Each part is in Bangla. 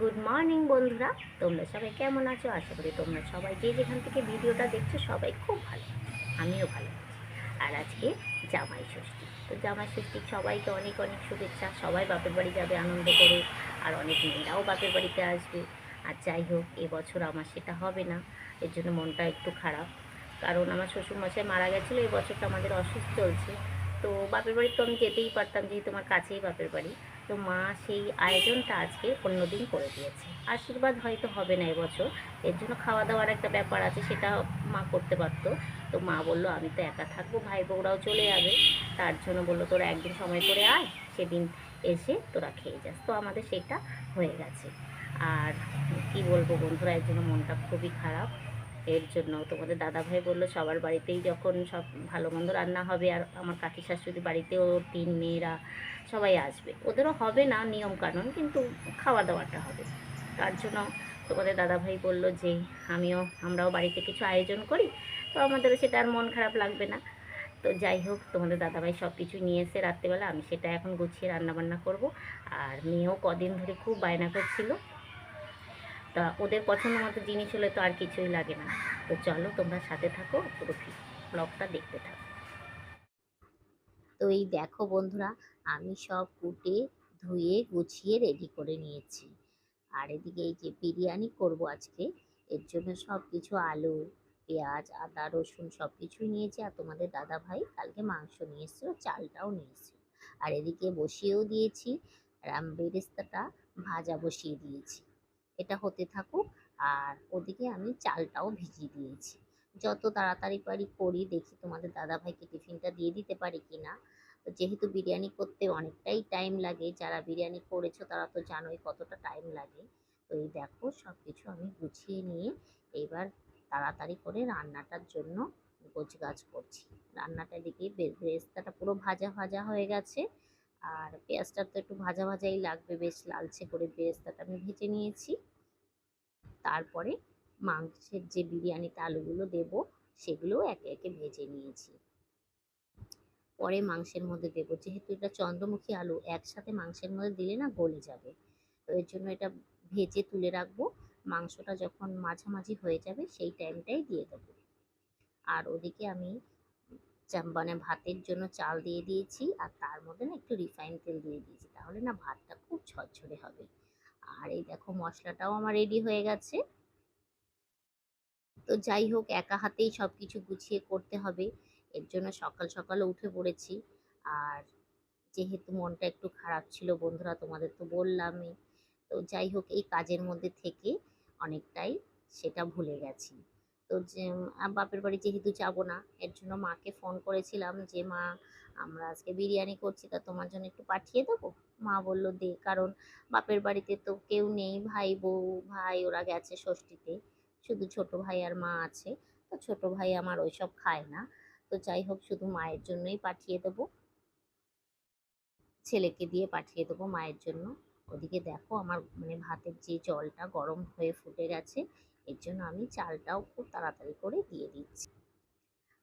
গুড মর্নিং বন্ধুরা। তোমরা সবাই কেমন আছো? আশা করি তোমরা সবাই যে যেখান থেকে ভিডিওটা দেখছ, সবাই খুব ভালো আমিও ভালো আর আজকে জামাই ষষ্ঠী। তো জামাই ষষ্ঠী সবাইকে অনেক অনেক শুভেচ্ছা। সবাই বাপের বাড়ি যাবে আনন্দ করে, আর অনেক মেয়েরাও বাপের বাড়িতে আসবে। আর যাই হোক, এবছর আমার সেটা হবে না। এর জন্য মনটা একটু খারাপ। কারণ আমার শ্বশুরমশাই মারা গেছিল, এবছরটা আমাদের অসুস্থ চলছে। তো বাপের বাড়ি তো আমি যেতেই পারতাম, যেহেতু আমার কাছেই বাপের বাড়ি। তো মা সেই আয়োজনটা আজকে অন্যদিন করে দিয়েছে। আশীর্বাদ হয়তো হবে না এবছর, এর জন্য খাওয়া দাওয়ার একটা ব্যাপার আছে, সেটা মা করতে পারতো। তো মা বলল, আমি তো একা থাকব ভাই বউরাও চলে যাবে। তার জন্য বলল, তোরা একদিন সময় করে আয়, সেদিন এসে তোরা খেয়ে যাস। তো আমাদের সেটা হয়ে গেছে। আর কি বলব বন্ধুরা, এর জন্য মনটা খুবই খারাপ। এর জন্য। তোমাদের দাদা ভাই বলল, সবার বাড়িতেই যখন সব ভালো মন্দ রান্না হবে, আর আমার কাকি শাশুড়ি বাড়িতেও তিন মেয়েরা সবাই আসবে। ওদেরও হবে না নিয়ম কানুন কিন্তু খাওয়া দাওয়াটা হবে। তার জন্য তোমাদের দাদাভাই বলল যে, আমিও, আমরাও বাড়িতে কিছু আয়োজন করি, তো আমাদেরও সেটা আর মন খারাপ লাগবে না। তো যাই হোক, তোমাদের দাদাভাই সব কিছু নিয়ে এসে রাত্রেবেলা আমি সেটা এখন গুছিয়ে রান্নাবান্না করব। আর মেয়েও কদিন ধরে খুব বায়না করছিল। তা ওদের পছন্দ মতো জিনিস হলে তো আর কিছুই লাগে না। তো চলো তোমরা সাথে থাকো, পুরো ব্লগটা দেখতে থাকো। তো এই দেখো বন্ধুরা, আমি সব কুটে, ধুয়ে, গুছিয়ে রেডি করে নিয়েছি। আর এদিকে এই যে বিরিয়ানি করব আজকে, এর জন্য সব কিছু আলু, পেঁয়াজ, আদা, রসুন সব কিছুই নিয়েছি। আর তোমাদের দাদা ভাই কালকে মাংস নিয়ে এসেছিল, চালটাও নিয়ে নিয়েছি আর এদিকে বসিয়েও দিয়েছি রাম বেরেস্তাটা ভাজা বসিয়ে দিয়েছি। এটা হতে থাকুক। আর ওদিকে আমি চালটাও ভিজিয়ে দিয়েছি। যত তাড়াতাড়ি পারি করি, দেখি তোমাদের দাদা ভাইকে টিফিনটা দিয়ে দিতে পারি কি না যেহেতু বিরিয়ানি করতে অনেকটাই টাইম লাগে, যারা বিরিয়ানি করেছ তারা তো জানোই কতটা টাইম লাগে। তো এই দেখো সব কিছু আমি গুছিয়ে নিয়ে এবার তাড়াতাড়ি করে রান্নাটার জন্য গোছগাছ করছি। রান্নাটা দিকে বেরেস্তাটা পুরো ভাজা ভাজা হয়ে গেছে। আর পেঁয়াজটা তো একটু ভাজা ভাজাই লাগবে, বেশ লালচে করে বেরেস্তাটা আমি ভেজে নিয়েছি। তারপরে মাংসের যে বিরিয়ানিতে আলুগুলো দেবো, সেগুলোও একে একে ভেজে নিয়েছি। পরে মাংসের মধ্যে দেবো, যেহেতু এটা চন্দ্রমুখী আলু, একসাথে মাংসের মধ্যে দিলে না গলে যাবে। তো এর জন্য এটা ভেজে তুলে রাখব। মাংসটা যখন মাঝামাঝি হয়ে যাবে, সেই টাইমটাই দিয়ে দেবো। আর ওদিকে আমি মানে ভাতের জন্য চাল দিয়ে দিয়েছি, আর তার মধ্যে না একটু রিফাইন তেল দিয়ে দিয়েছি। তাহলে না ভাতটা খুব ঝরঝরে হবে। আর এই দেখো মশলাটাও আমার রেডি হয়ে গেছে। তো যাই হোক, একা হাতেই সব কিছু গুছিয়ে করতে হবে। এর জন্য সকাল সকাল উঠে পড়েছি। আর যেহেতু মনটা একটু খারাপ ছিল, বন্ধুরা তোমাদের তো বললামই। তো যাই হোক, এই কাজের মধ্যে থেকে অনেকটাই সেটা ভুলে গেছি। তো যে বাপের বাড়ি যেহেতু যাব না, এর জন্য মাকে ফোন করেছিলাম যে, মা, আমরা আজকে বিরিয়ানি করছি, তা তোমার জন্য একটু পাঠিয়ে দেবো? মা বলল, দে। কারণ বাপের বাড়িতে তো কেউ নেই, ভাই বউ, ভাই ওরা গেছে ষষ্ঠীতে, শুধু ছোট ভাই আর মা আছে, তো ছোট ভাই আমার ওইসব খায় না, তো যাই হোক, শুধু মায়ের জন্যই পাঠিয়ে দেবো। ছেলেকে দিয়ে পাঠিয়ে দেবো মায়ের জন্য। ওদিকে দেখো আমার মানে ভাতের যে জলটা গরম হয়ে ফুটে গেছে এর জন্য আমি চালটাও খুব তাড়াতাড়ি করে দিয়ে দিচ্ছি।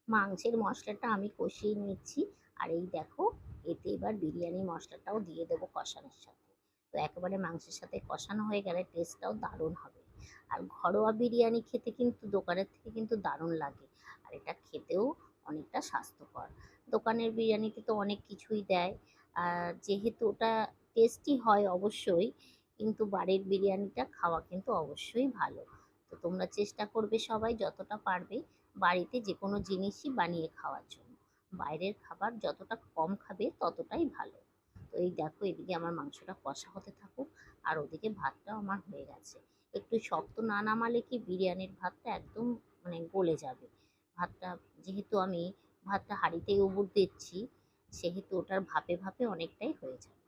মাংসের মশলাটা আমি কষিয়ে নিচ্ছি। আর এই দেখো, এতে এবার বিরিয়ানি মশলাটাও দিয়ে দেবো কষানোর সাথে। তো একেবারে মাংসের সাথে কষানো হয়ে গেলে টেস্টটাও দারুণ হবে। আর ঘরোয়া বিরিয়ানি খেতে কিন্তু দোকানের থেকে কিন্তু দারুণ লাগে। আর এটা খেতেও অনেকটা স্বাস্থ্যকর। দোকানের বিরিয়ানিতে তো অনেক কিছুই দেয়। আর যেহেতু ওটা টেস্টি হয় অবশ্যই, কিন্তু বাড়ির বিরিয়ানিটা খাওয়া কিন্তু অবশ্যই ভালো। তো তোমরা চেষ্টা করবে সবাই যতটা পারবে বাড়িতে যে কোনো জিনিসই বানিয়ে খাওয়ার জন্য। বাইরের খাবার যতটা কম খাবে ততটাই ভালো। তো এই দেখো এদিকে আমার মাংসটা কষা হতে থাকুক আর ওদিকে ভাতটাও আমার হয়ে গেছে। একটু শক্ত না নামালে কি বিরিয়ানির ভাতটা একদম মানে গলে যাবে। ভাতটা যেহেতু আমি ভাতটা হাঁড়িতেই উবুর দিচ্ছি, সেহেতু ওটার ভাপে ভাপে অনেকটাই হয়ে যাবে।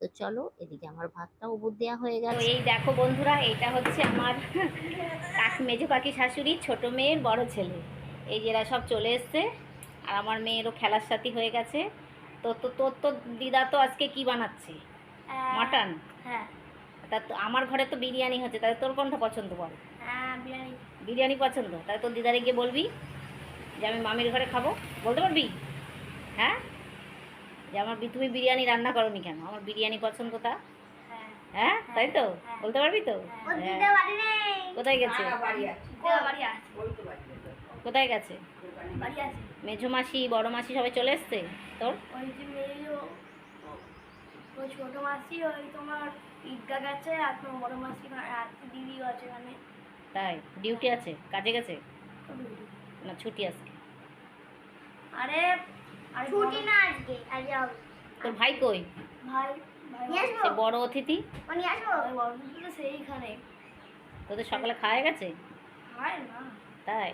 তো চলো এদিকে আমার ভাতটা উবুর দেওয়া হয়ে গেল। এই দেখো বন্ধুরা এটা হচ্ছে আমার কাকি মেজো কাকি শাশুড়ি ছোট মেয়ের বড় ছেলে। এই যে এরা সব চলে এসছে আর আমার মেয়েরও খেলার সাথী হয়ে গেছে। তো তো তোর তো দিদা তো আজকে কি বানাচ্ছে? মাটন? হ্যাঁ। তা তো আমার ঘরে তো বিরিয়ানি হচ্ছে তাহলে তোর কোনটা পছন্দ বল? হ্যাঁ বিরিয়ানি। বিরিয়ানি পছন্দ? তাহলে তোর দিদারে গিয়ে বলবি যে আমি মামির ঘরে খাব। বলতে পারবি? হ্যাঁ? যে আমার তুমি বিরিয়ানি রান্না করনি কেন? আমার বিরিয়ানি পছন্দ তা? হ্যাঁ তাই তো। বলতে পারবি তো? হ্যাঁ। দিদা কোথায় গেছে? দিদা কোথায় গেছে? মেঝো মাসি বড় মাসি সবাই চলে এসছে তোর? ছোট মাসি ওই তোমার ঈদগা গেছে আর তোমার বড় মাসি দিদিও আছে মানে তাই? ডিউটি আছে? কাজে গেছে? না, ছুটি আজকে। আরে ছুটি না আজকে আজ তোর ভাই কই? ভাই ভাই সে বড় অতিথি? উনি আসব? ওই বড় তো সেইখানে। তোদের সকালে খাওয়া গেছে? হয় না। তাই?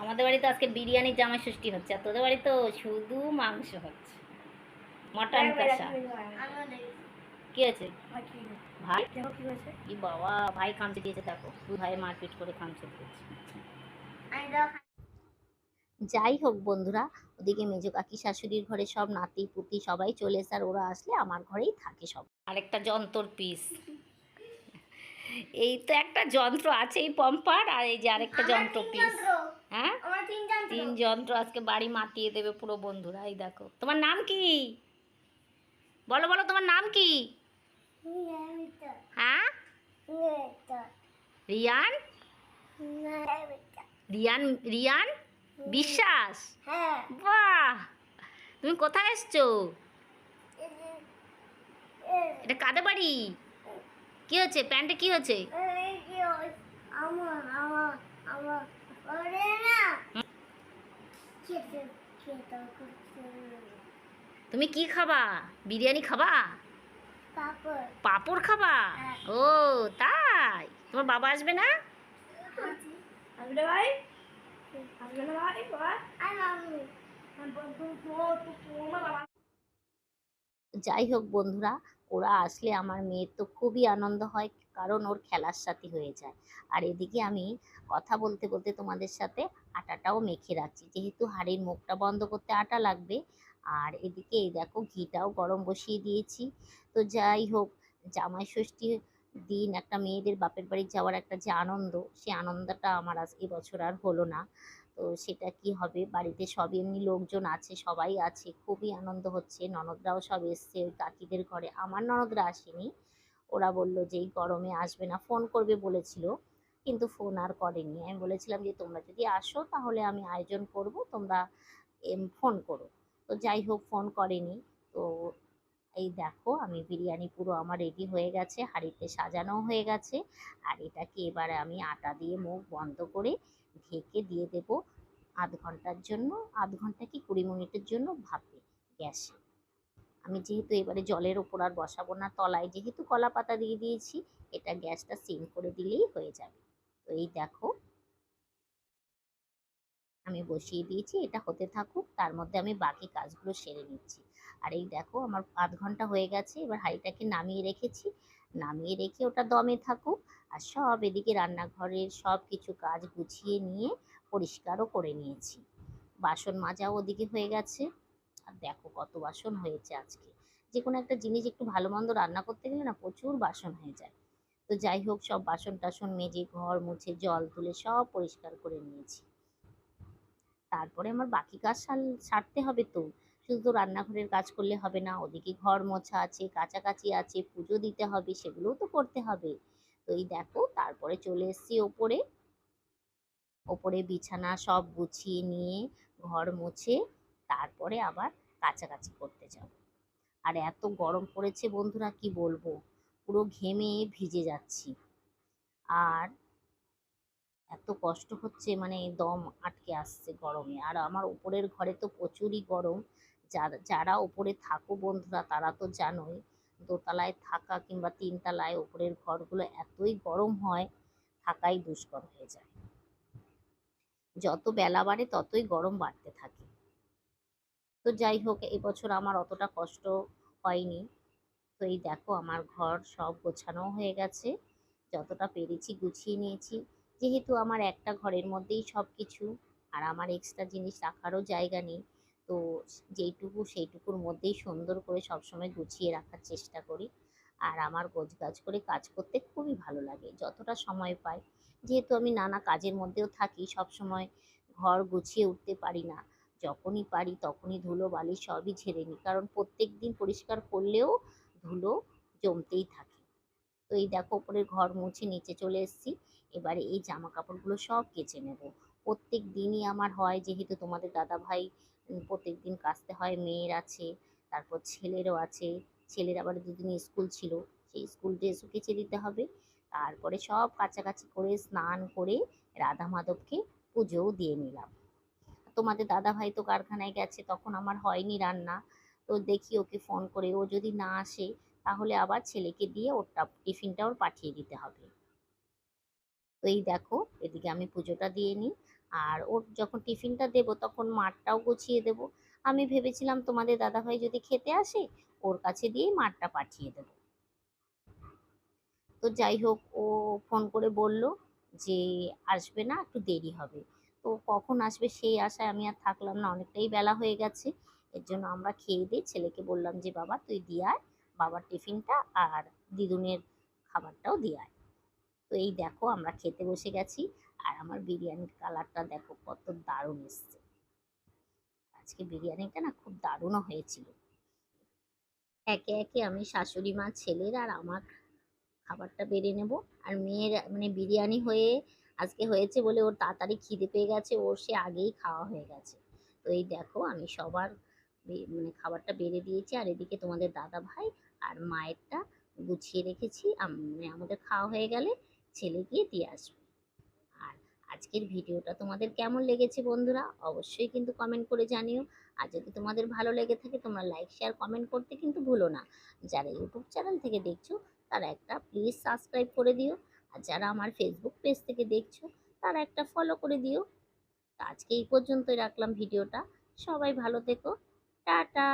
আমাদের বাড়িতে আজকে বিরিয়ানির জামাই ষষ্ঠী হচ্ছে আর তোদের বাড়ি তো শুধু মাংস হচ্ছে। মটন কষা। কি আছে ভাই কি বাবা ভাই খামচে দিয়েছে দেখো। দুই ভাই মারপিট করে খামচে দিয়েছে। যাই হোক বন্ধুরা ওদিকে মেজো কাকি শাশুড়ির ঘরে সব নাতি পুতি সবাই চলে এসে আর ওরা আসলে আমার ঘরেই থাকে সব। আরেকটা যন্ত্র পিস এই তো একটা যন্ত্র আছে এই পম্পার আর এই যে আরেকটা যন্ত্র পিস হ্যাঁ? আমার তিন জন তিন যন্ত্র আজকে বাড়ি মাতিয়ে দেবে পুরো বন্ধুরা এই দেখো। তোমার নাম কি? বলো বলো তোমার নাম কি? হ্যাঁ? রিয়ান? রিয়ান রিয়ান? বিশ্বাস? হ্যাঁ। বাহ! তুমি কোথায় এসছো? এটা কাদের বাড়ি? কি হচ্ছে? প্যান্টে কি হচ্ছে? তুমি কি খাবা? বিরিয়ানি খাবা? পাপড় খাবা? হ্যাঁ। ও তাই? তোমার বাবা আসবে না? যাই হোক বন্ধুরা, ওরা আসলে আমার মেয়ের তো খুবই আনন্দ হয়, কারণ ওর খেলার সাথী হয়ে যায়। আর এদিকে আমি কথা বলতে বলতে তোমাদের সাথে আটাটাও মেখে রাখছি, যেহেতু হাঁড়ির মুখটা বন্ধ করতে আটা লাগবে। আর এদিকে এই দেখো ঘিটাও গরম বসিয়ে দিয়েছি। তো যাই হোক জামাই ষষ্ঠীর দিন একটা মেয়েদের বাপের বাড়ি যাওয়ার একটা যে আনন্দ, সে আনন্দটা আমার আজ এবছর আর হলো না। তো সেটা কি হবে? বাড়িতে সব এমনি লোকজন আছে, সবাই আছে, খুবই আনন্দ হচ্ছে। ননদরাও সব এসছে, ওই কাকিদের ঘরে। আমার ননদরা আসেনি। ওরা বলল যে, এই গরমে আসবে না। ফোন করবে বলেছিল, কিন্তু ফোন আর করেনি। আমি বলেছিলাম যে, তোমরা যদি আসো, তাহলে আমি আয়োজন করব। তোমরা ফোন করো। তো যাই হোক, ফোন করেনি। তো এই দেখো, আমি বিরিয়ানি পুরো আমার রেডি হয়ে গেছে, হাঁড়িতে সাজানো হয়ে গেছে। আর এটাকে এবারে আমি আটা দিয়ে মুখ বন্ধ করে ঢেকে দিয়ে দেবো আধ ঘণ্টার জন্য। আধ ঘণ্টা কি কুড়ি মিনিটের জন্য ভাপে গ্যাসে। আমি যেহেতু এবারে জলের ওপর আর বসাবো না, তলায় যেহেতু কলা পাতা দিয়ে দিয়েছি, এটা গ্যাসটা সিম করে দিলেই হয়ে যাবে। তো এই দেখো, আমি বসিয়ে দিয়েছি, এটা হতে থাকুক, তার মধ্যে আমি বাকি কাজগুলো সেরে নিচ্ছি। আর এই দেখো আমার আধ ঘণ্টা হয়ে গেছে, এবার হাঁড়িটাকে নামিয়ে রেখেছি। নামিয়ে রেখে ওটা দমে থাকুক আর সব এদিকে রান্নাঘরের সব কিছু কাজ গুছিয়ে নিয়ে পরিষ্কারও করে নিয়েছি। বাসন মাজাও ওদিকে হয়ে গেছে। আর দেখো কত বাসন হয়েছে আজকে। যে কোনো একটা জিনিস একটু ভালো মন্দ রান্না করতে গেলে না প্রচুর বাসন হয়ে যায়। তো যাই হোক, সব বাসন টাসন মেজে, ঘর মুছে, জল তুলে সব পরিষ্কার করে নিয়েছি। তারপরে আমার বাকি কাজ সারতে হবে তো। শুধু রান্নাঘরের কাজ করলে হবে না, ওদিকে ঘর মোছা আছে কাছাকাছি আছে, পুজো দিতে হবে, সেগুলোও তো করতে হবে। তো এই দেখো, তারপরে চলে এসেছি ওপরে। ওপরে বিছানা সব গুছিয়ে নিয়ে ঘর মুছে, তারপরে আবার কাছাকাছি করতে যাব। আর এত গরম পড়েছে বন্ধুরা, কি বলব? পুরো ঘেমে ভিজে যাচ্ছি। আর এত কষ্ট হচ্ছে মানে দম আটকে আসছে গরমে। আর আমার উপরের ঘরে তো প্রচুরই গরম। যারা যারা ওপরে থাকো বন্ধুরা, তারা তো জানোই দোতলায় থাকা কিংবা তিনতলায় ওপরের ঘরগুলো এতই গরম হয়, থাকাই দুষ্কর হয়ে যায়। যত বেলা বাড়ে, ততই গরম বাড়তে থাকে। তো যাই হোক এবছর আমার অতটা কষ্ট হয়নি। তো এই দেখো, আমার ঘর সব গোছানো হয়ে গেছে। যতটা পেরেছি গুছিয়ে নিয়েছি। যেহেতু আমার একটা ঘরের মধ্যেই সব কিছু আর আমার এক্সট্রা জিনিস রাখারও জায়গা নেই তো যেইটুকু সেইটুকুর মধ্যেই সুন্দর করে সবসময় গুছিয়ে রাখার চেষ্টা করি। আর আমার গোছগাছ করে কাজ করতে খুবই ভালো লাগে, যতটা সময় পাই। যেহেতু আমি নানা কাজের মধ্যেও থাকি সব সময় ঘর গুছিয়ে উঠতে পারি না। যখনই পারি তখনই ধুলো, বালি সবই ঝেড়ে নিই, কারণ প্রত্যেক দিন পরিষ্কার করলেও ধুলো জমতেই থাকে। তো এই দেখো, উপরের ঘর মুছে নিচে চলে এসেছি। এবারে এই জামা কাপড়গুলো সব কেচে নেব। প্রত্যেক দিনই আমার হয় যেহেতু তোমাদের দাদা ভাই প্রত্যেক দিন কাচতে হয়, মেয়ের আছে, তারপর ছেলেরও আছে, ছেলের আবার দুদিন স্কুল ছিল, সেই স্কুল ড্রেসও কেচে দিতে হবে। তারপরে সব কাছাকাছি করে স্নান করে রাধা মাধবকে পুজোও দিয়ে নিলাম। তোমাদের দাদা ভাই তো কারখানায় গেছে, তখন আমার হয়নি রান্না। তো দেখি ওকে ফোন করে, ও যদি না আসে, তাহলে আবার ছেলেকে দিয়ে ওরটা টিফিনটা ওর পাঠিয়ে দিতে হবে। তো এই দেখো, এদিকে আমি পুজোটা দিয়ে নিই। আর ওর যখন টিফিনটা দেবো তখন মাঠটাও গুছিয়ে দেবো। আমি ভেবেছিলাম তোমাদের দাদাভাই যদি খেতে আসে, ওর কাছে দিয়েই মাঠটা পাঠিয়ে দেবো। তো যাই হোক, ও ফোন করে বলল যে আসবে না, একটু দেরি হবে। তো কখন আসবে সেই আশায় আমি আর থাকলাম না, অনেকটাই বেলা হয়ে গেছে। এর জন্য আমরা খেয়ে দিয়ে ছেলেকে বললাম যে, বাবা, তুই দিয়ে আয় বাবার টিফিনটা আর দিদুনের খাবারটাও দিয়ে আয়। তো এই দেখো, আমরা খেতে বসে গেছি। আর আমার বিরিয়ানির কালারটা দেখো কত দারুণ এসছে। আজকে বিরিয়ানিটা না খুব দারুণও হয়েছিল। একে একে আমি শাশুড়ি মা, ছেলের আর আমার খাবারটা বেড়ে নেব। আর মেয়ের মানে বিরিয়ানি হয়ে আজকে হয়েছে বলে ওর তাড়াতাড়ি খিদে পেয়ে গেছে, ওর সে আগেই খাওয়া হয়ে গেছে। তো এই দেখো আমি সবার মানে খাবারটা বেড়ে দিয়েছি আর এদিকে তোমাদের দাদা ভাই আর মায়েরটা গুছিয়ে রেখেছি। মানে আমাদের খাওয়া হয়ে গেলে ছেলে গিয়ে দিয়ে আসবে। আজকের ভিডিওটা তোমাদের কেমন লেগেছে বন্ধুরা? অবশ্যই কিন্তু কমেন্ট করে জানিও। আর যদি তোমাদের ভালো লেগে থাকে, তোমরা লাইক শেয়ার কমেন্ট করতে কিন্তু ভুলো না। যারা ইউটিউব চ্যানেল থেকে দেখছ, তারা একটা প্লিজ সাবস্ক্রাইব করে দিও। আর যারা আমার ফেসবুক পেজ থেকে দেখছ, তারা একটা ফলো করে দিও। তো আজকে এই পর্যন্তই রাখলাম ভিডিওটা। সবাই ভালো থেকো। টাটা!